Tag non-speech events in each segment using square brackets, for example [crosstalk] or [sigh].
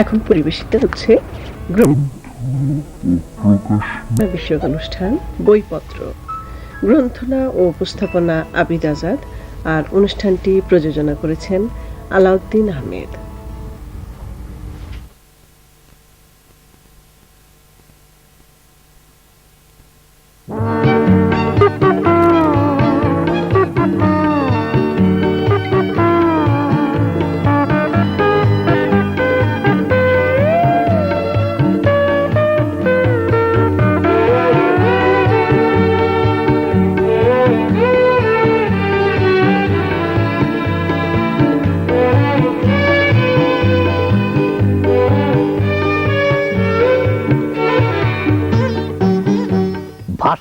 এখন পরিবেশিত হচ্ছে বিষয়ক অনুষ্ঠান, বইপত্র। গ্রন্থনা ও উপস্থাপনা আবিদ আজাদ, আর অনুষ্ঠানটি প্রযোজনা করেছেন আলাউদ্দিন আহমেদ।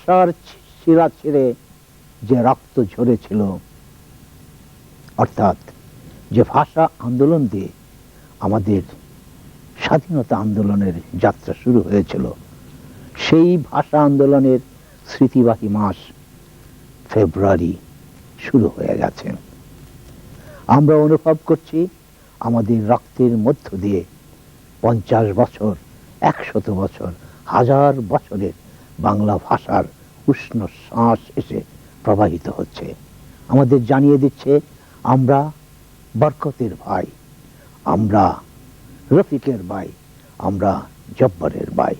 ভাষার শিরা ছিঁড়ে যে রক্ত ঝরেছিল, অর্থাৎ যে ভাষা আন্দোলন দিয়ে আমাদের স্বাধীনতা আন্দোলনের যাত্রা শুরু হয়েছিল, সেই ভাষা আন্দোলনের স্মৃতিবাহী মাস ফেব্রুয়ারি শুরু হয়ে গেছে। আমরা অনুভব করছি আমাদের রক্তের মধ্য দিয়ে পঞ্চাশ বছর, একশত বছর, হাজার বছরের বাংলা ভাষার উষ্ণ শ্বাস এসে প্রবাহিত হচ্ছে। আমাদের জানিয়ে দিচ্ছে, আমরা বরকতের ভাই, আমরা রফিকের ভাই, আমরা জব্বরের ভাই।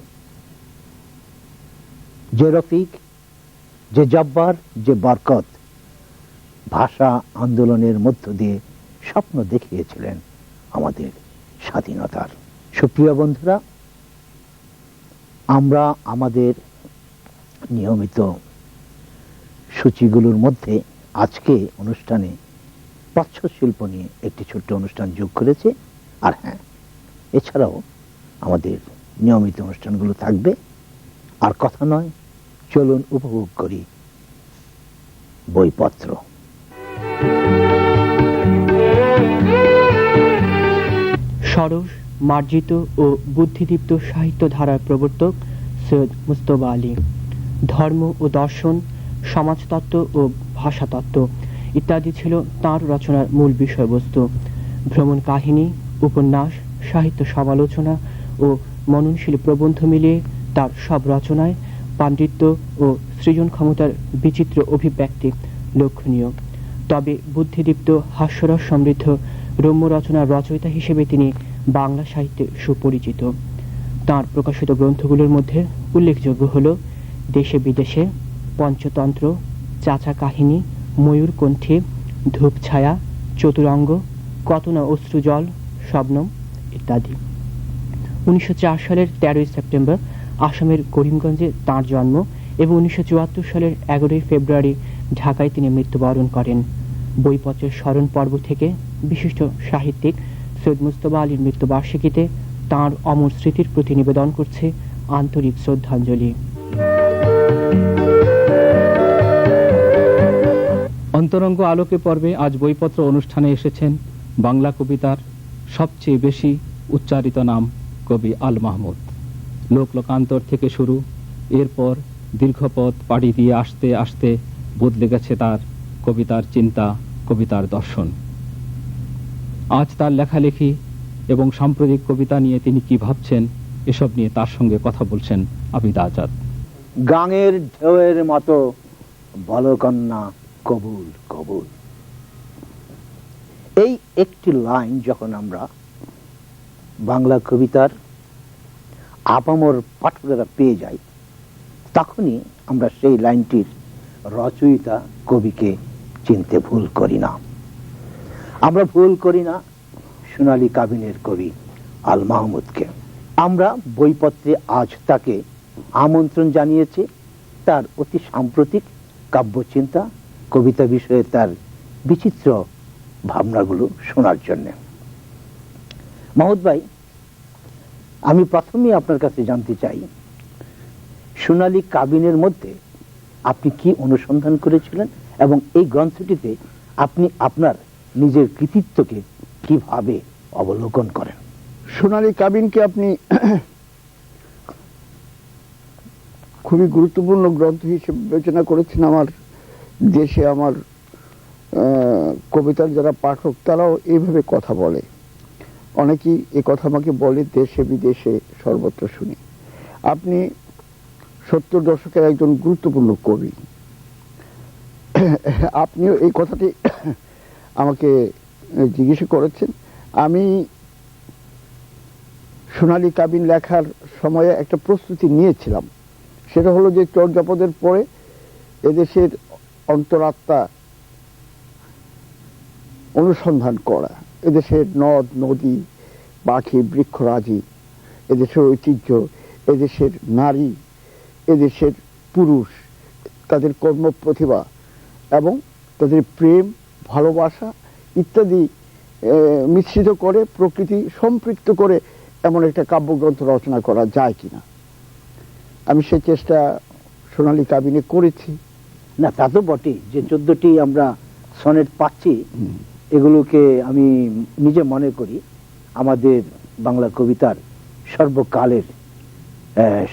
যে রফিক, যে জব্বার, যে বরকত, ভাষা আন্দোলনের মধ্য দিয়ে স্বপ্ন দেখিয়েছিলেন আমাদের স্বাধীনতার। সুপ্রিয় বন্ধুরা, আমরা আমাদের নিয়মিত সূচিগুলোর মধ্যে আজকে অনুষ্ঠানে পাচ্ছ শিল্প নিয়ে একটি ছোট্ট অনুষ্ঠান যোগ করেছে। আর হ্যাঁ এছাড়াও আমাদের নিয়মিত অনুষ্ঠানগুলো থাকবে। আর কথা নয়, চলুন উপভোগ করি বইপত্র। সরস মার্জিত ও বুদ্ধিদীপ্ত সাহিত্য ধারার প্রবর্তক সৈয়দ মুস্তফা আলী। ধর্ম ও দর্শন, সমাজতত্ত্ব ও ভাষাতত্ত্ব ইত্যাদি ছিল তাঁর রচনার মূল বিষয়বস্তু। ভ্রমণ কাহিনী, উপন্যাস, সাহিত্য সমালোচনা ও মননশীল প্রবন্ধ মিলিয়ে তার সব রচনায় পাণ্ডিত্য ও সৃজন ক্ষমতার বিচিত্র অভিব্যক্তি লক্ষণীয়। তবে বুদ্ধিদীপ্ত, হাস্যরস সমৃদ্ধ রম্য রচনার রচয়িতা হিসেবে তিনি বাংলা সাহিত্যে সুপরিচিত। তার প্রকাশিত গ্রন্থগুলোর মধ্যে উল্লেখযোগ্য হল দেশে বিদেশে পঞ্চতন্ত্র চাচা কাহিনী ময়ূরকণ্ঠী ধূপছায়া, চতুরঙ্গ কত না অশ্রুজল, শবনম ইত্যাদি। উনিশশো চার সালের তেরোই সেপ্টেম্বর আসামের করিমগঞ্জে তাঁর জন্ম এবং উনিশশো চুয়াত্তর সালের এগারোই ফেব্রুয়ারি ঢাকায় তিনি মৃত্যুবরণ করেন। বইপত্রের স্মরণ পর্ব থেকে বিশিষ্ট সাহিত্যিক সৈয়দ মুস্তফা আলীর মৃত্যুবার্ষিকীতে তাঁর অমর স্মৃতির প্রতি নিবেদন করছে আন্তরিক শ্রদ্ধাঞ্জলি। অন্তরঙ্গ আলোকে পর্বে আজ বইপত্র অনুষ্ঠানে এসেছেন বাংলা কবিতার সবচেয়ে বেশি উচ্চারিত নাম কবি আল মাহমুদ। লোক লোকান্তর থেকে শুরু, এরপর দীর্ঘপথ পাড়ি দিয়ে আসতে আসতে বদলে গেছে তার কবিতার চিন্তা, কবিতার দর্শন। আজ তার লেখালেখি এবং সাম্প্রতিক কবিতা নিয়ে তিনি কি ভাবছেন, এসব নিয়ে তার সঙ্গে কথা বলছেন আবিদ আজাদ। গাঙের ঢেউয়ের মতো বলকন্যা কবুল কবুল। এই একটি লাইন যখন আমরা বাংলা কবিতার আপামর পাঠকেরা পেয়ে যাই, তখনই আমরা সেই লাইনটির রচয়িতা কবিকে চিনতে ভুল করি না। আমরা ভুল করি না সোনালী কাবিনের কবি আল মাহমুদকে। আমরা বইপত্রে আজ তাকে আমন্ত্রণ জানিয়েছি, তার অতি সাম্প্রতিক কাব্যচিন্তা কবিতা বিষয়ে তার বিচিত্র ভাবনাগুলো শোনার জন্য। মাহমুদ ভাই, আমি প্রথমেই আপনার কাছে জানতে চাই, সোনালী কাবিনের মধ্যে আপনি কি অনুসন্ধান করেছিলেন এবং এই গ্রন্থটিতে আপনি আপনার নিজের কৃতিত্বকে কীভাবে অবলোকন করেন? সোনালী কাবিনকে আপনি খুবই গুরুত্বপূর্ণ গ্রন্থ হিসেবে বিবেচনা করেছেন আমার দেশে আমার কবিতার যারা পাঠক, তারাও এইভাবে কথা বলে। অনেকেই এ কথা আমাকে বলে, দেশে বিদেশে সর্বত্র শুনি। আপনি সত্তর দশকের একজন গুরুত্বপূর্ণ কবি। আপনিও এই কথাটি আমাকে জিজ্ঞেস করেছেন। আমি সোনালি কাবিন লেখার সময়ে একটা প্রস্তুতি নিয়েছিলাম। সেটা হলো যে চর্যাপদের পরে এদেশের অন্তরাত্মা অনুসন্ধান করা। এদেশের নদ, নদী, পাখি, বৃক্ষরাজি, এদেশের ঐতিহ্য, এদেশের নারী, এদেশের পুরুষ, তাদের কর্মপ্রতিভা এবং তাদের প্রেম, ভালোবাসা ইত্যাদি মিশ্রিত করে, প্রকৃতি সম্পৃক্ত করে এমন একটা কাব্যগ্রন্থ রচনা করা যায় কিনা। আমি সেই চেষ্টা সোনালী কাবিনে করেছি। না তা তো বটেই যে চোদ্দটি আমরা সনেট পাচ্ছি এগুলোকে আমি নিজে মনে করি। আমাদের বাংলা কবিতার সর্বকালের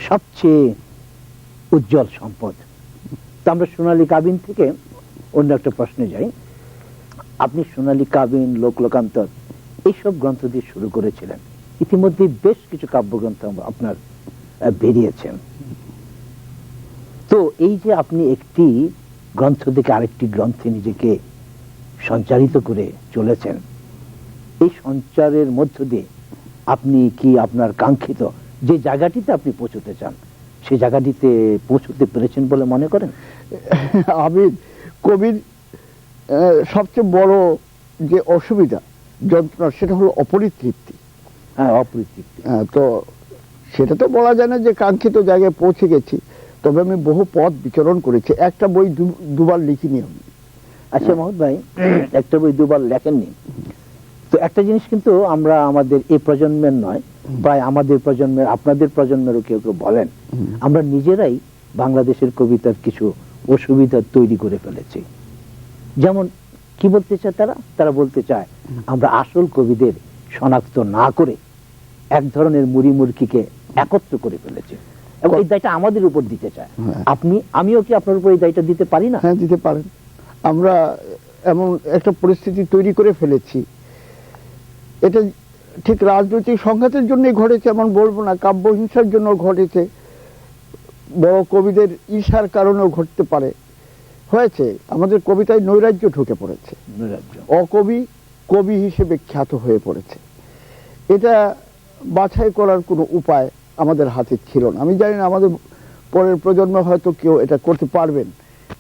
সবচেয়ে উজ্জ্বল সম্পদ। তা আমরা সোনালী কাবিন থেকে অন্য একটা প্রশ্নে যাই। আপনি সোনালী কাবিন লোকলোকান্তর এইসব গ্রন্থ দিয়ে শুরু করেছিলেন। ইতিমধ্যে বেশ কিছু কাব্যগ্রন্থ আপনার বেরিয়েছেন তো এই যে আপনি একটি গ্রন্থ থেকে আরেকটি গ্রন্থে নিজেকে সঞ্চারিত করে চলেছেন। এই সঞ্চারের মধ্য দিয়ে আপনি কি আপনার কাঙ্ক্ষিত যে জায়গাটিতে আপনি পৌঁছতে চান সেই জায়গাটিতে পৌঁছতে পেরেছেন বলে মনে করেন? আমি কবির সবচেয়ে বড় যে অসুবিধা যন্ত্রণা সেটা হলো অপরিতৃপ্তি। হ্যাঁ অপরিতৃপ্তি। হ্যাঁ তো সেটা তো বলা যায় না যে কাঙ্ক্ষিত জায়গায় পৌঁছে গেছি। তবে আমি বহু পথ বিচরণ করেছি। একটা বই দুবার লিখিনি আমি। আচ্ছা মহম্মদ ভাই একটা বই দুবার লেখেননি। তো একটা জিনিস কিন্তু আমরা আমাদের এই প্রজন্মের নয় প্রায় আমাদের প্রজন্মের আপনাদের প্রজন্মেরও কেউ কেউ বলেন। আমরা নিজেরাই বাংলাদেশের কবিতার কিছু অসুবিধা তৈরি করে ফেলেছি। যেমন কি বলতে চায় তারা? তারা বলতে চায় আমরা আসল কবিদের শনাক্ত না করে এক ধরনের মুড়ি মুরগিকে একত্র করে ফেলেছি। এবং এই দায়টা আমাদের উপর দিতে চায়। হ্যাঁ। আপনি আমিও কি আপনার উপর এই দায়টা দিতে পারি না? হ্যাঁ দিতে পারেন। আমরা এমন একটা পরিস্থিতি তৈরি করে ফেলেছি। এটা ঠিক রাজনৈতিক সংঘাতের জন্যই ঘটেছে এমন বলব না কাব্য হিংসার জন্য ঘটেছে। বড় কবিদের ঈশার কারণেও ঘটতে পারে। হয়েছে আমাদের কবিতায় নৈরাজ্য ঢুকে পড়েছে। নৈরাজ্য। অকবি কবি হিসেবে খ্যাত হয়ে পড়েছে। এটা বাছাই করার কোনো উপায় আমাদের হাতে ছিল না। আমি জানি না আমাদের পরের প্রজন্ম হয়তো কেউ এটা করতে পারবেন,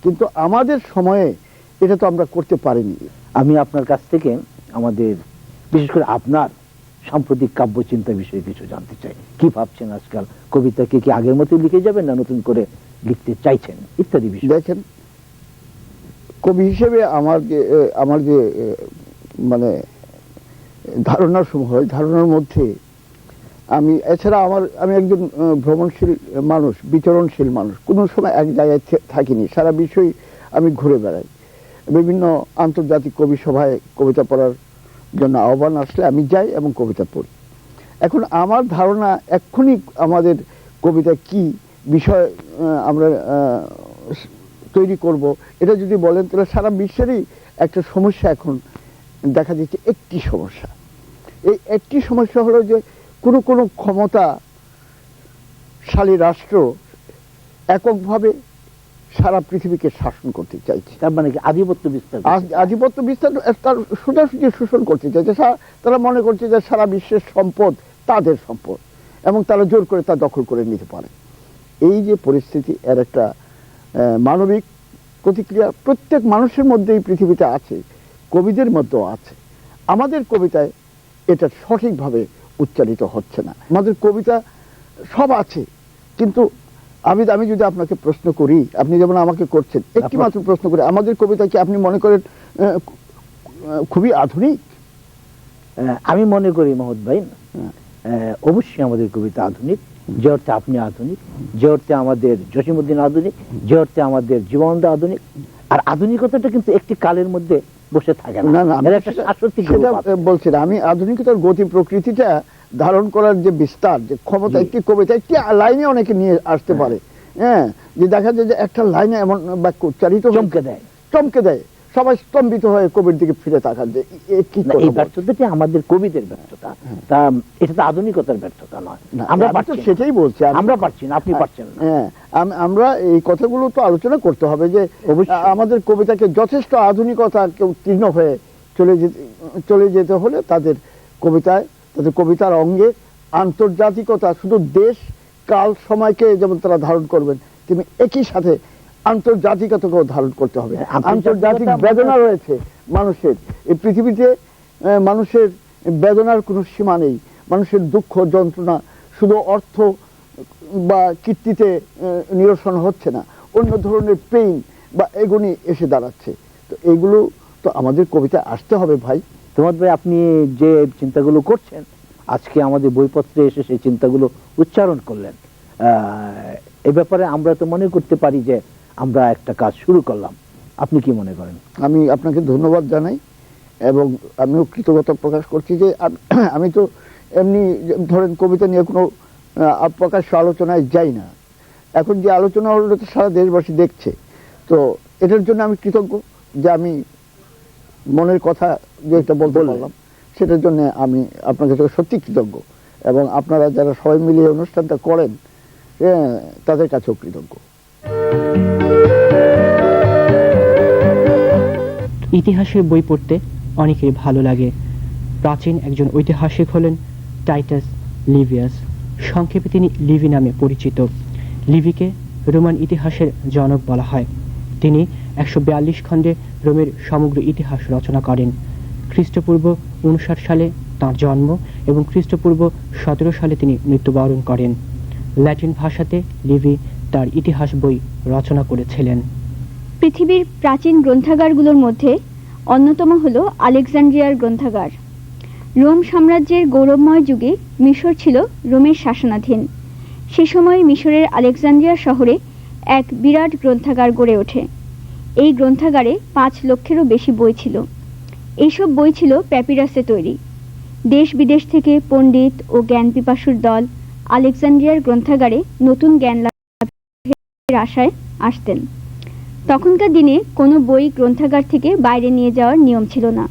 কিন্তু আমাদের সময়ে এটা তো আমরা করতে পারিনি। আমি আপনার কাছ থেকে আমাদের, বিশেষ করে আপনার সাম্প্রতিক কাব্যচিন্তা বিষয়ে কিছু জানতে চাই। কি ভাবছেন আজকাল? কবিতাকে কি কি আগের মতো লিখে যাবেন না নতুন করে লিখতে চাইছেন? ইত্যাদি বিষয়। দেখেন, কবি হিসেবে আমার যে আমার যে মানে ধারণা সমূহ ধারণার মধ্যে আমি, এছাড়া আমার, আমি একজন ভ্রমণশীল মানুষ, বিচরণশীল মানুষ। কোনো সময় এক জায়গায় থাকিনি। সারা বিষয় আমি ঘুরে বেড়াই। বিভিন্ন আন্তর্জাতিক কবি সভায় কবিতা পড়ার জন্য আহ্বান আসলে আমি যাই এবং কবিতা পড়ি। এখন আমার ধারণা এক্ষুনি আমাদের কবিতা কি বিষয় আমরা তৈরি করব। এটা যদি বলেন, তাহলে সারা বিশ্বেরই একটা সমস্যা এখন দেখা যাচ্ছে একটি সমস্যা। এই একটি সমস্যা হলো যে কোনো কোনো ক্ষমতাশালী রাষ্ট্র এককভাবে সারা পৃথিবীকে শাসন করতে চাইছে। তার মানে কি আধিপত্য বিস্তার আধিপত্য বিস্তার তার সোজাসুজি শোষণ করতে চাইছে। তারা মনে করছে যে সারা বিশ্বের সম্পদ তাদের সম্পদ এবং তারা জোর করে তা দখল করে নিতে পারে। এই যে পরিস্থিতি এর একটা মানবিক প্রতিক্রিয়া প্রত্যেক মানুষের মধ্যে এই পৃথিবীতে আছে কবিদের মধ্যেও আছে। আমাদের কবিতায় এটা সঠিকভাবে উচ্চারিত হচ্ছে না। আমাদের কবিতা সব আছে কিন্তু আমি আমি যদি আপনাকে প্রশ্ন করি আপনি যেমন আমাকে করছেন একটি মাত্র প্রশ্ন করি আমাদের কবিতা কি আপনি মনে করেন খুবই আধুনিক? আমি মনে করি মহৎ ভাই অবশ্যই আমাদের কবিতা আধুনিক যে অর্থে আপনি আধুনিক যে অর্থে আমাদের জসিমুদ্দিন আধুনিক যে অর্থে আমাদের জীবনানন্দ আধুনিক আর আধুনিকতাটা কিন্তু একটি কালের মধ্যে বসে থাকে না। না বলছি আমি আধুনিকতার গতি প্রকৃতিটা ধারণ করার যে বিস্তার যে ক্ষমতা। একটি কবিতা একটি লাইনে অনেকে নিয়ে আসতে পারে। হ্যাঁ যে দেখা যায় যে একটা লাইনে এমন বাক্য উচ্চারিত চমকে দেয়। চমকে দেয়। সবাই স্তম্ভিত হয়ে কবির দিকে ফিরে তাকান যে কি এই ব্যর্থতাটি আমাদের কবিদের ব্যর্থতা? তা এটা তো আধুনিকতার ব্যর্থতা নয়। আমরা পারছি সেটাই বলছি আমরা পারছি না আপনি পারছেন না। হ্যাঁ আমরা এই কথাগুলো তো আলোচনা করতে হবে যে আমাদের কবিতাকে যথেষ্ট আধুনিকতা কেউ তীর্ণ হয়ে চলে যেতে চলে যেতে হলে তাদের কবিতায় তাদের কবিতার অঙ্গে আন্তর্জাতিকতা শুধু দেশ কাল সময়কে যেমন তারা ধারণ করবেন তেমনি একই সাথে আন্তর্জাতিকতাকেও ধারণ করতে হবে। হ্যাঁ, আন্তর্জাতিক বেদনা রয়েছে মানুষের। এই পৃথিবীতে মানুষের বেদনার কোনো সীমা নেই। মানুষের দুঃখ যন্ত্রণা শুধু অর্থ বা কীর্তিতে নিরসন হচ্ছে না। অন্য ধরনের পেইন বা এগুনি এসে দাঁড়াচ্ছে। তো এগুলো তো আমাদের কবিতা আসতে হবে ভাই। তোমার ভাই আপনি যে চিন্তাগুলো করছেন আজকে আমাদের বইপত্রে এসে সেই চিন্তাগুলো উচ্চারণ করলেন। আহ, এ ব্যাপারে আমরা তো মনে করতে পারি যে আমরা একটা কাজ শুরু করলাম। আপনি কি মনে করেন? আমি আপনাকে ধন্যবাদ জানাই এবং আমিও কৃতজ্ঞতা প্রকাশ করছি যে [clears throat] আমি তো এমনি ধরেন কবিতা নিয়ে কোনো প্রকাশ্য আলোচনায় যাই না। এখন যে আলোচনা হলো তো সারা দেশবাসী দেখছে। তো এটার জন্য আমি কৃতজ্ঞ যে আমি মনের কথা যে একটা বলতে পারলাম সেটার জন্য আমি আপনাকে তো সত্যি কৃতজ্ঞ এবং আপনারা যারা সবাই মিলিয়ে অনুষ্ঠানটা করেন হ্যাঁ, তাদের কাছেও কৃতজ্ঞ। ইতিহাসের বই পড়তে অনেকের ভালো লাগে। প্রাচীন একজন ঐতিহাসিক হলেন টাইটাস লিভিয়াস। সংক্ষেপে তিনি লিভি নামে পরিচিত। লিভিকে রোমান ইতিহাসের জনক বলা হয়। তিনি একশো বিয়াল্লিশ খণ্ডে রোমের সমগ্র ইতিহাস রচনা করেন। খ্রিস্টপূর্ব উনষাট সালে তার জন্ম এবং খ্রিস্টপূর্ব সতেরো সালে তিনি মৃত্যুবরণ করেন। ল্যাটিন ভাষাতে লিভি তার ইতিহাস বই রচনা করেছিলেন। পৃথিবীর প্রাচীন গ্রন্থাগারগুলোর মধ্যে অন্যতম হল আলেকজান্ড্রিয়ার গ্রন্থাগার। রোম সাম্রাজ্যের গৌরবময় যুগে মিশর ছিল রোমের শাসনাধীন। সে সময় মিশরের আলেকজান্ড্রিয়া শহরে এক বিরাট গ্রন্থাগার গড়ে ওঠে। এই গ্রন্থাগারে পাঁচ লক্ষেরও বেশি বই ছিল। এইসব বই ছিল প্যাপিরাসে তৈরি। দেশ বিদেশ থেকে পণ্ডিত ও জ্ঞান পিপাসুর দল আলেকজান্ড্রিয়ার গ্রন্থাগারে নতুন জ্ঞান আশায় আসতেন। তখনকার দিনে কোনো বই গ্রন্থাগার থেকে বাইরে নিয়ে যাওয়ার নিয়ম ছিল না।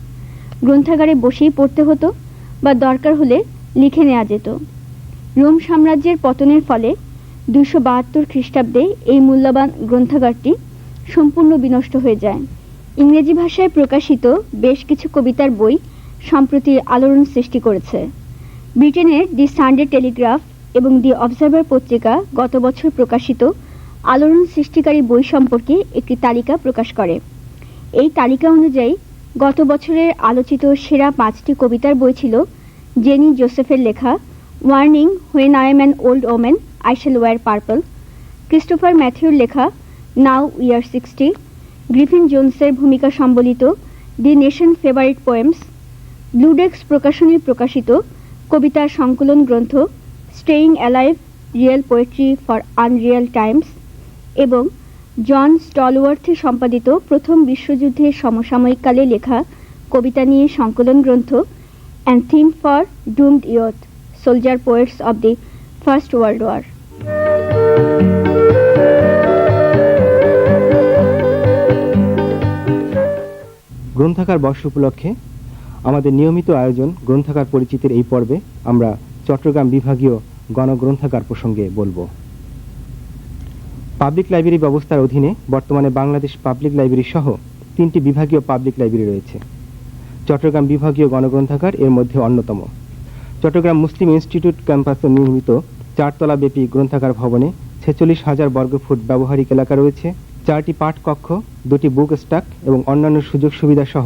গ্রন্থাগারে বসেই পড়তে হতো বা দরকার হলে লিখে নেওয়া যেত। রোম সাম্রাজ্যের পতনের ফলে দুশো বাহাত্তর খ্রিস্টাব্দে এই মূল্যবান গ্রন্থাগারটি সম্পূর্ণ বিনষ্ট হয়ে যায়। ইংরেজি ভাষায় প্রকাশিত বেশ কিছু কবিতার বই সম্প্রতি আলোড়ন সৃষ্টি করেছে। ব্রিটেনের দি সানডে টেলিগ্রাফ এবং দি অবজারভার পত্রিকা গত বছর প্রকাশিত আলোড়ন সৃষ্টিকারী বই সম্পর্কে একটি তালিকা প্রকাশ করে। এই তালিকা অনুযায়ী, গত বছরের আলোচিত সেরা পাঁচটি কবিতার বই ছিল জেনি জোসেফের লেখা, warning when I am an old woman, I shall wear purple Christopher ম্যাথিউর লেখা, নাও ইয়ার সিক্সটি গ্রিফিন জোনসের ভূমিকা সম্বলিত, the nation favourite poems Bloodaxe প্রকাশনী প্রকাশিত, কবিতার সংকলন গ্রন্থ, staying alive, real poetry for unreal times এবং জন স্টলওয়ার্থে সম্পাদিত প্রথম বিশ্বযুদ্ধের সমসাময়িককালে লেখা কবিতা নিয়ে সংকলন গ্রন্থ and theme for doomed youth soldier poets of the first world war গ্রন্থাগার বর্ষ উপলক্ষে আমাদের নিয়মিত আয়োজন গ্রন্থাগার পরিচিতির এই পর্বে আমরা চট্টগ্রাম বিভাগীয় গণগ্রন্থাগার প্রসঙ্গে বলব। পাবলিক লাইব্রেরি ব্যবস্থার অধীনে বর্তমানে বাংলাদেশ পাবলিক লাইব্রেরি সহ তিনটি বিভাগীয় পাবলিক লাইব্রেরি রয়েছে। চট্টগ্রাম বিভাগীয় গণগ্রন্থাগার এর মধ্যে অন্যতম। চট্টগ্রাম মুসলিম ইনস্টিটিউট ক্যাম্পাসে নির্মিত চারতলা ব্যাপী গ্রন্থাগার ভবনে ছেচল্লিশ হাজার বর্গফুট ব্যবহারিক এলাকা রয়েছে। চারটি পাঠ কক্ষ দুটি বুক স্টাক এবং অন্যান্য সুযোগ সুবিধা সহ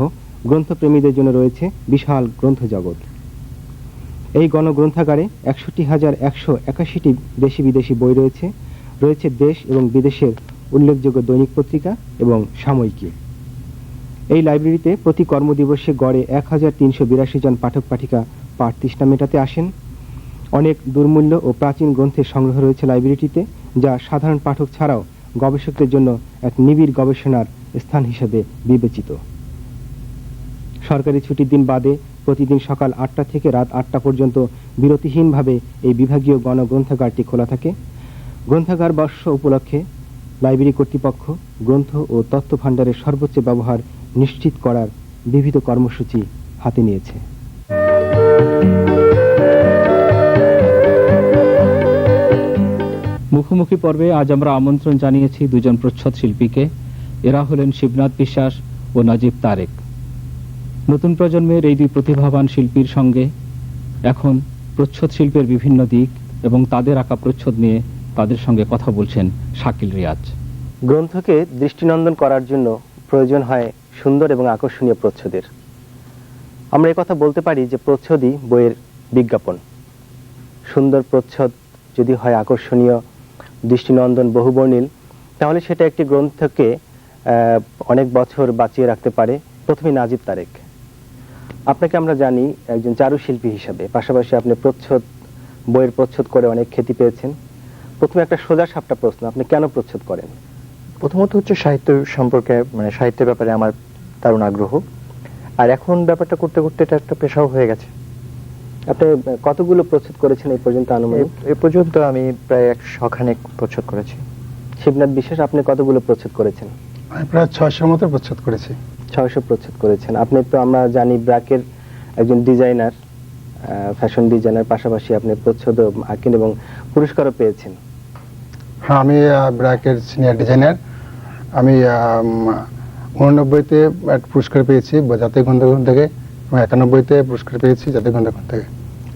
গ্রন্থপ্রেমীদের জন্য রয়েছে বিশাল গ্রন্থ জগৎ। এই গণগ্রন্থাগারে একষট্টি হাজার একশো একাশিটি দেশি বিদেশি বই রয়েছে। রয়েছে দেশ এবং বিদেশের উল্লেখযোগ্য দৈনিক পত্রিকা এবং সাময়িকী। এই লাইব্রেরিতে প্রতি কর্মদিবসে গড়ে এক হাজার তিনশো বিরাশি জন পাঠক পাঠিকা পাঠ তৃষ্ণা মেটাতে আসেন। অনেক দুর্মূল্য ও প্রাচীন গ্রন্থের সংগ্রহ রয়েছে লাইব্রেরিটিতে, যা সাধারণ পাঠক ছাড়াও গবেষকদের জন্য এক নিবিড় গবেষণার স্থান হিসেবে বিবেচিত। সরকারি ছুটির দিন বাদে প্রতিদিন সকাল আটটা থেকে রাত আটটা পর্যন্ত বিরতিহীনভাবে এই বিভাগীয় গণগ্রন্থাগারটি খোলা থাকে। গ্রন্থাগার বর্ষ উপলক্ষে লাইব্রেরি কর্তৃপক্ষ গ্রন্থ ও তথ্য ভাণ্ডারের সর্বোচ্চ ব্যবহার নিশ্চিত করার বিবিধ কর্মসূচি হাতে নিয়েছে। মুখোমুখি পর্বে আজ আমরা আমন্ত্রণ জানিয়েছি দুজন প্রচ্ছদ শিল্পীকে। এরা হলেন শিবনাথ বিশ্বাস ও নাজিব তারেক। নতুন প্রজন্মের এই দুই প্রতিভাবান শিল্পীর সঙ্গে এখন প্রচ্ছদ শিল্পের বিভিন্ন দিক এবং তাদের আঁকা প্রচ্ছদ নিয়ে তাদের সঙ্গে কথা বলছেন শাকিল রিয়াজ। গ্রন্থকে দৃষ্টিনন্দন করার জন্য প্রয়োজন হয় সুন্দর এবং আকর্ষণীয় প্রচ্ছদের। আমরা কথা বলতে পারি যে প্রচ্ছদই বইয়ের বিজ্ঞাপন। সুন্দর প্রচ্ছদ যদি হয় আকর্ষণীয়, দৃষ্টিনন্দন বহুবর্ণিল, তাহলে সেটা একটি গ্রন্থকে অনেক বছর বাঁচিয়ে রাখতে পারে। প্রথমে নাজিব তারেক। আপনাকে আমরা জানি একজন চারুশিল্পী হিসাবে। পাশাপাশি আপনি প্রচ্ছদ, বইয়ের প্রচ্ছদ করে অনেক খ্যাতি পেয়েছেন। প্রথমে একটা সোজা সাপটা প্রশ্ন আপনি কেন প্রচ্ছদ করেন? প্রথমত হচ্ছে সাহিত্য সম্পর্কে মানে সাহিত্যের ব্যাপারে আমার দারুণ আগ্রহ। আর এখন ব্যাপারটা করতে করতে এটা একটা পেশাও হয়ে গেছে। আপনি কতগুলো প্রচ্ছদ করেছেন এই পর্যন্ত আনুমানিক? এ- পর্যন্ত আমি প্রায় একশো খানেক প্রচ্ছদ করেছি। শিবনাথ বিশ্বাস আপনি কতগুলো প্রচ্ছদ করেছেন? আমি প্রায় ছয়শোর মতো প্রচ্ছদ করেছি। ছয়শো প্রচ্ছদ করেছেন। আপনি তো আমরা জানি ব্র্যাকের একজন ডিজাইনার ফ্যাশন ডিজাইনার পাশাপাশি আপনি প্রচ্ছদ আঁকেন এবং পুরস্কারও পেয়েছেন। হ্যাঁ আমি ব্র্যাকের সিনিয়র ডিজাইনার আমি উননব্বইতে এক পুরস্কার পেয়েছি জাতীয় গ্রন্থগ্রহণ থেকে এবং একানব্বইতে পুরস্কার পেয়েছি জাতীয় গ্রন্থগ্রহণ থেকে।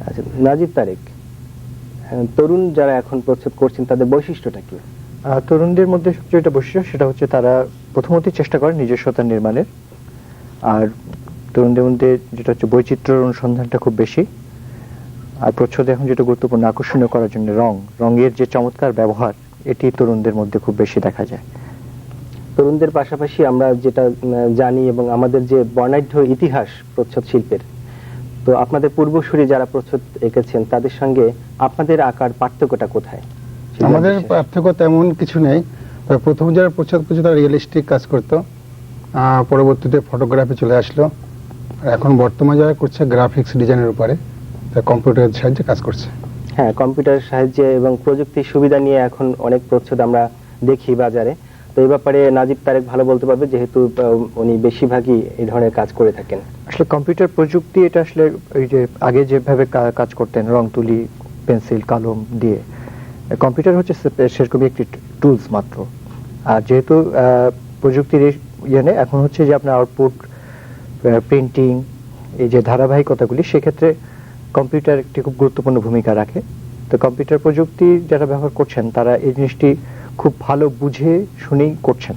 আচ্ছা নাজিব তারেক আহ, তরুণ যারা এখন প্রচ্ছদ করছেন তাদের বৈশিষ্ট্যটা কি? আর তরুণদের মধ্যে সবচেয়ে যেটা বৈশিষ্ট্য সেটা হচ্ছে তারা প্রথমতই চেষ্টা করে নিজস্বতা নির্মাণের। আর তরুণদের মধ্যে যেটা হচ্ছে বৈচিত্র্যের অনুসন্ধানটা খুব বেশি। আর প্রচ্ছদে এখন যেটা গুরুত্বপূর্ণ আকর্ষণীয় করার জন্য রং। রঙের যে চমৎকার ব্যবহার এটি তরুণদের মধ্যে খুব বেশি দেখা যায়। তরুণদের পাশাপাশি আমরা যেটা জানি এবং আমাদের যে বর্ণাঢ্য ইতিহাস প্রচ্ছদ শিল্পের তো আপনাদের পূর্বসূরি যারা প্রচ্ছদ এঁকেছেন তাদের সঙ্গে আপনাদের আঁকার পার্থক্যটা কোথায়? আমাদের পার্থক্য তেমন কিছু নেই। প্রথম যারা প্রচ্ছদ করছে তারা রিয়েলিস্টিক কাজ করতো। পরবর্তীতে ফটোগ্রাফি চলে আসলো। এখন বর্তমানে যারা করছে গ্রাফিক্স ডিজাইনের উপরে কম্পিউটারের সাহায্যে কাজ করছে। হ্যাঁ কম্পিউটার সাহায্যে এবং প্রযুক্তির সুবিধা নিয়ে এখন অনেক প্রচ্ছদ আমরা দেখি বাজারে। তো এই ব্যাপারে নাজিব তারেক ভালো বলতে পারবে, যেহেতু উনি বেশিরভাগই এই ধরনের কাজ করে থাকেন। আসলে কম্পিউটার প্রযুক্তি, এটা আসলে ওই যে আগে যেভাবে কাজ করতেন, রং তুলি, পেন্সিল, কলম দিয়ে, কম্পিউটার হচ্ছে সেরকমই একটি টুলস মাত্র। আর যেহেতু প্রযুক্তির ইয়ে এখন হচ্ছে যে আপনার আউটপুট প্রিন্টিং, এই যে ধারাবাহিকতাগুলি, সেক্ষেত্রে কম্পিউটার একটি খুব গুরুত্বপূর্ণ ভূমিকা রাখে। তো কম্পিউটার প্রযুক্তি যারা ব্যবহার করছেন, তারা এই জিনিসটি খুব ভালো বুঝে, শুনেই করছেন।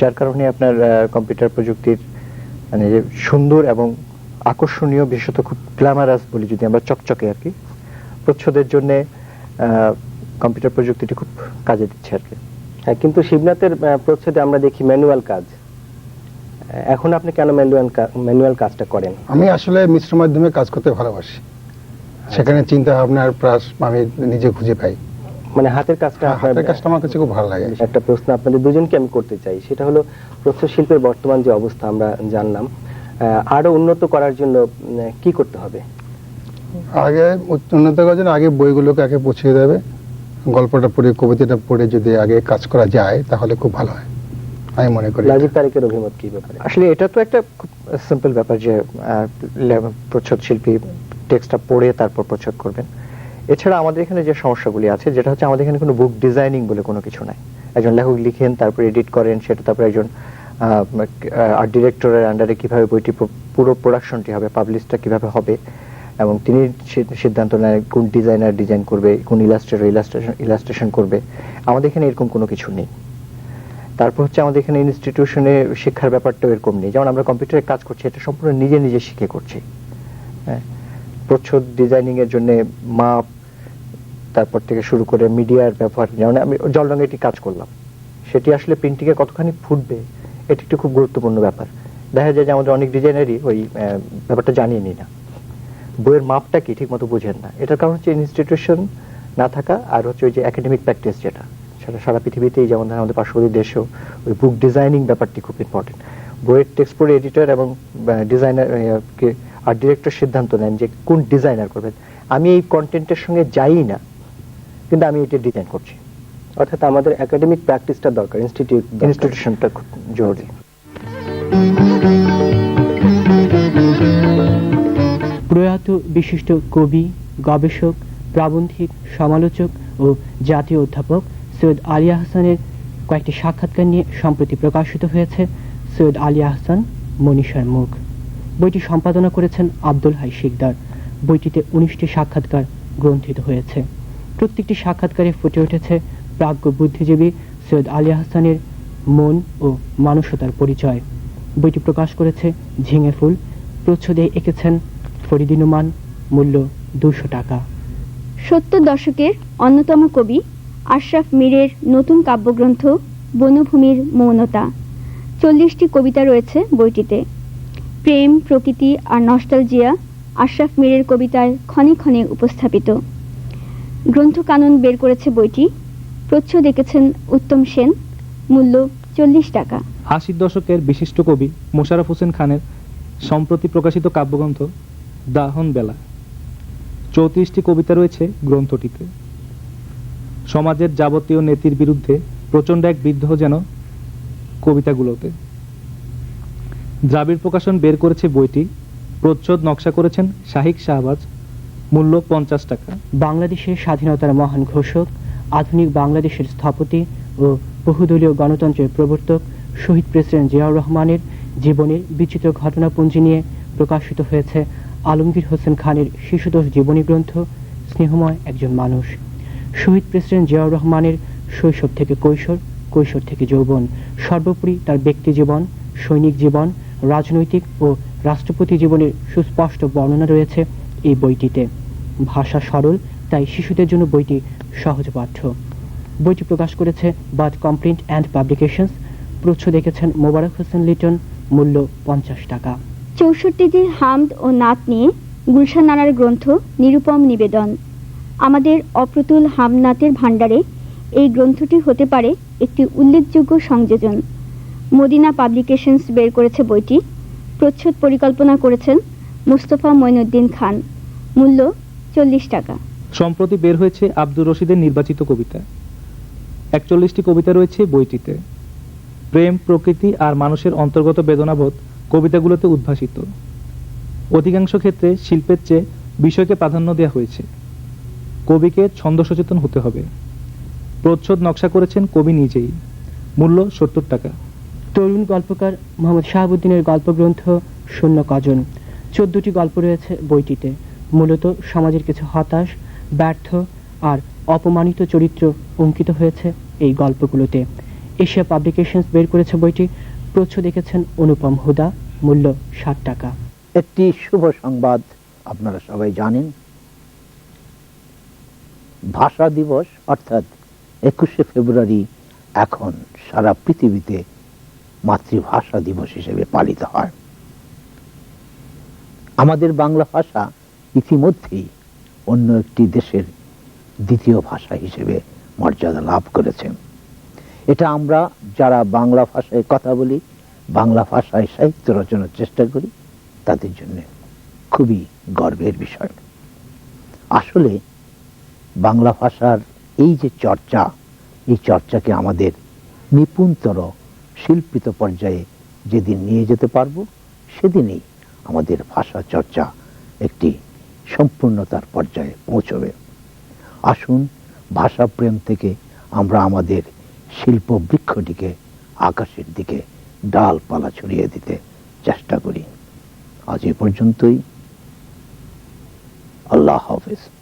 যার কারণে আপনার কম্পিউটার প্রযুক্তির মানে সুন্দর এবং আকর্ষণীয়, বিশেষত খুব গ্ল্যামারাস বলি যদি আমরা, চকচকে আর কি, প্রচ্ছদের জন্য কম্পিউটার প্রযুক্তিটি খুব কাজে দিচ্ছে আর কি। হ্যাঁ কিন্তু শিবনাথের প্রচ্ছদে আমরা দেখি ম্যানুয়াল কাজ। এখন আপনি কেন ম্যানুয়াল ম্যানুয়াল কাজটা করেন? আমি আসলে মিশ্র মাধ্যমে কাজ করতে ভালোবাসি। সেখানে চিন্তা ভাবনার প্রাস আমি নিজে খুঁজে পাই। মানে হাতের কাজটা আপনার হাতের কাজটা আমার কাছে খুব ভালো লাগে। একটা প্রশ্ন আপনাদের দুজনকে আমি করতে চাই। সেটা হলো প্রচ্ছদ শিল্পের বর্তমান যে অবস্থা আমরা জানলাম আরও উন্নত করার জন্য কি করতে হবে? আগে উন্নত করার জন্য আগে বইগুলোকে আগে পৌঁছে দেবে। গল্পটা পড়ে কবিতাটা পড়ে যদি আগে কাজ করা যায় তাহলে খুব ভালো হয়। আমি মনে করি রাজীব তারেকের অভিমত কি ব্যাপারে? আসলে এটা তো একটা খুব সিম্পল ব্যাপার যে প্রচ্ছদ শিল্পী টেক্সটটা পড়ে তারপর প্রচ্ছদ করবেন। এছাড়া আমাদের এখানে যে সমস্যাগুলি আছে যেটা হচ্ছে আমাদের এখানে কোনো বুক ডিজাইনিং বলে কোনো কিছু নাই। একজন লেখক লিখেন তারপর এডিট করেন সেটা তারপর একজন আর্ট ডিরেক্টরের আন্ডারে কীভাবে বইটি পুরো প্রোডাকশনটি হবে পাবলিশটা কীভাবে হবে এবং তিনি সিদ্ধান্ত নেন কোন ডিজাইনার ডিজাইন করবে কোন ইলাস্ট্রেটর ইলাস্ট্রেশন ইলাস্ট্রেশন করবে। আমাদের এখানে এরকম কোনো কিছু নেই। তারপর হচ্ছে আমাদের এখানে ইনস্টিটিউশনে শিক্ষার ব্যাপারটাও এরকম নেই। যেমন আমরা কম্পিউটারে কাজ করছি, এটা সম্পূর্ণ নিজে নিজে শিখে করছি। হ্যাঁ? প্রচ্ছদ ডিজাইনিং এর জন্য মাপ, তারপর থেকে শুরু করে মিডিয়ার ব্যবহার, যেমন আমি জল রঙে একটি কাজ করলাম। সেটি আসলে প্রিন্টিং এ কতখানি ফুটবে, এটি একটি খুব গুরুত্বপূর্ণ ব্যাপার। দেখা যায় যে আমাদের অনেক ডিজাইনারই ওই ব্যাপারটা জানিয়ে নি না। বইয়ের মাপটা কি ঠিক মতো বুঝেন না। এটার কারণ হচ্ছে ইনস্টিটিউশন না থাকা আর হচ্ছে ওই যে একাডেমিক প্র্যাকটিস যেটা। সেটা সারা পৃথিবীতেই যেমন ধরেন আমাদের পার্শ্ববর্তী দেশেও ওই বুক ডিজাইনিং ব্যাপারটি খুব ইম্পর্টেন্ট বইয়ের টেক্সট পড়ে এডিটর এবং ডিজাইনার আর ডিরেক্টর সিদ্ধান্ত নেন যে কোন ডিজাইনার করবেন। আমি এই কন্টেন্টের সঙ্গে যাই না কিন্তু আমি এটা ডিজাইন করছি। অর্থাৎ আমাদের একাডেমিক প্র্যাকটিসটা দরকার ইনস্টিটিউট ইনস্টিটিউশনটা খুব জরুরি। প্রয়াত বিশিষ্ট কবি গবেষক প্রাবন্ধিক সমালোচক ও জাতীয় অধ্যাপক সৈয়দ আলিয়া হাসানের কয়েকটি সাক্ষাৎকার নিয়ে সম্প্রতি প্রকাশিত হয়েছে সৈয়দ আলিয়া হাসান মনীষার মুখ। বইটি সম্পাদনা করেছেন আব্দুল হাই শিকদার। বইটিতে উনিশটি সাক্ষাৎকার গ্রন্থিত হয়েছে। প্রত্যেকটি সাক্ষাৎকারে ফুটে উঠেছে প্রাজ্ঞ বুদ্ধিজীবী সৈয়দ আলিয়া হাসানের মন ও মানসতার পরিচয়। বইটি প্রকাশ করেছে ঝিঙে ফুল। প্রচ্ছদে এঁকেছেন ফরিদিনুমান মূল্য দুশো টাকা। সত্তর দশকের অন্যতম কবি আশরাফ মীরের নতুন কাব্যগ্রন্থ বনভূমির মৌনতা। চল্লিশটি কবিতা রয়েছে বইটিতে। প্রেম, প্রকৃতি আর নস্টালজিয়া আশরাফ মীরের কবিতায় ক্ষণে ক্ষণে উপস্থাপিত। গ্রন্থ কানন বের করেছে বইটি। প্রচ্ছদ এঁকেছেন উত্তম সেন। মূল্য চল্লিশ টাকা। আশির দশকের বিশিষ্ট কবি মোশাররফ হোসেন খানের সম্প্রতি প্রকাশিত কাব্যগ্রন্থ দাহন বেলা চৌত্রিশটি কবিতা রয়েছে গ্রন্থটিতে। সমাজের যাবতীয় নেতির বিরুদ্ধে প্রচণ্ড এক বিদ্রোহ যেন কবিতাগুলোতে। দ্রাবিড় প্রকাশন বের করেছে বইটি। প্রচ্ছদ নকশা করেছেন শাহিক শাহবাজ। মূল্য পঞ্চাশ টাকা। বাংলাদেশের স্বাধীনতার মহান ঘোষক, আধুনিক বাংলাদেশের স্থপতি ও বহুদলীয় গণতন্ত্রের প্রবর্তক শহীদ প্রেসিডেন্ট জিয়াউর রহমানের জীবনের বিচিত্র ঘটনাপুঞ্জি নিয়ে প্রকাশিত হয়েছে আলমগীর হোসেন খানের শিশুদোষ জীবনী গ্রন্থ, স্নেহময় একজন মানুষ। শহীদ প্রেসিডেন্ট জিয়াউর রহমানের শৈশব থেকে কৈশোর কৈশোর থেকে যৌবন। সর্বোপরি তার ব্যক্তি জীবন, সৈনিক জীবন, রাজনৈতিক ও রাষ্ট্রপতি জীবনের সুস্পষ্ট বর্ণনা রয়েছে এই বইটিতে। ভাষা সরল, তাই শিশুদের জন্য বইটি সহজপাঠ্য বইটি প্রকাশ করেছে বাদ কমপ্রিন্ট অ্যান্ড পাবলিকেশনস। প্রচ্ছ দেখেছেন মোবারক হোসেন লিটন, মূল্য পঞ্চাশ টাকা। চৌষট্টিটি হামদ ও নাত নিয়ে গুলশান নানার গ্রন্থ, নিরুপম নিবেদন। আমাদের অপ্রতুল হামনাতের ভাণ্ডারে এই গ্রন্থটি হতে পারে একটি উল্লেখযোগ্য সংযোজন। মদিনা পাবলিকেশনস বের করেছে বইটি। প্রচ্ছদ পরিকল্পনা করেছেন মুস্তফা মঈনুদ্দিন খান। মূল্য চল্লিশ টাকা। সম্প্রতি বের হয়েছে আব্দুর রশিদের নির্বাচিত কবিতা। একচল্লিশটি কবিতা রয়েছে বইটিতে। প্রেম, প্রকৃতি আর মানুষের অন্তর্গত বেদনাবোধ কবিতাগুলোতে উদ্ভাসিত। অধিকাংশ ক্ষেত্রে শিল্পের চেয়ে বিষয়কে প্রাধান্য দেওয়া হয়েছে। কবিকে ছন্দ সচেতন হতে হবে। প্রচ্ছদ নকশা করেছেন কবি নিজেই। মূল্য সত্তর টাকা। তরুণ গল্পকার মোহাম্মদ শাহাবুদ্দিনের গল্পগ্রন্থ শূন্য কজন। চোদ্দটি গল্প রয়েছে বইটিতে। মূলত সমাজের কিছু হতাশ ব্যর্থ আর অপমানিত চরিত্র অঙ্কিত হয়েছে এই গল্পগুলোতে। এশিয়া পাবলিকেশনস বের করেছে বইটি। প্রচ্ছদ দেখেছেন অনুপম হুদা। মূল্য ষাট টাকা। একটি শুভ সংবাদ আপনারা সবাই জানেন। ভাষা দিবস, অর্থাৎ একুশে ফেব্রুয়ারি এখন সারা পৃথিবীতে মাতৃভাষা দিবস হিসেবে পালিত হয়। আমাদের বাংলা ভাষা ইতিমধ্যেই অন্য একটি দেশের দ্বিতীয় ভাষা হিসেবে মর্যাদা লাভ করেছে। এটা আমরা যারা বাংলা ভাষায় কথা বলি, বাংলা ভাষায় সাহিত্য রচনার চেষ্টা করি, তাদের জন্য খুবই গর্বের বিষয়। আসলে বাংলা ভাষার এই যে চর্চা, এই চর্চাকে আমাদের নিপুণতর শিল্পিত পর্যায়ে যেদিন নিয়ে যেতে পারব, সেদিনই আমাদের ভাষা চর্চা একটি সম্পূর্ণতার পর্যায়ে পৌঁছবে। আসুন ভাষা প্রেম থেকে আমরা আমাদের শিল্প বৃক্ষটিকে আকাশের দিকে ডালপালা ছড়িয়ে দিতে চেষ্টা করি। আজ এ পর্যন্তই। আল্লাহ হাফেজ।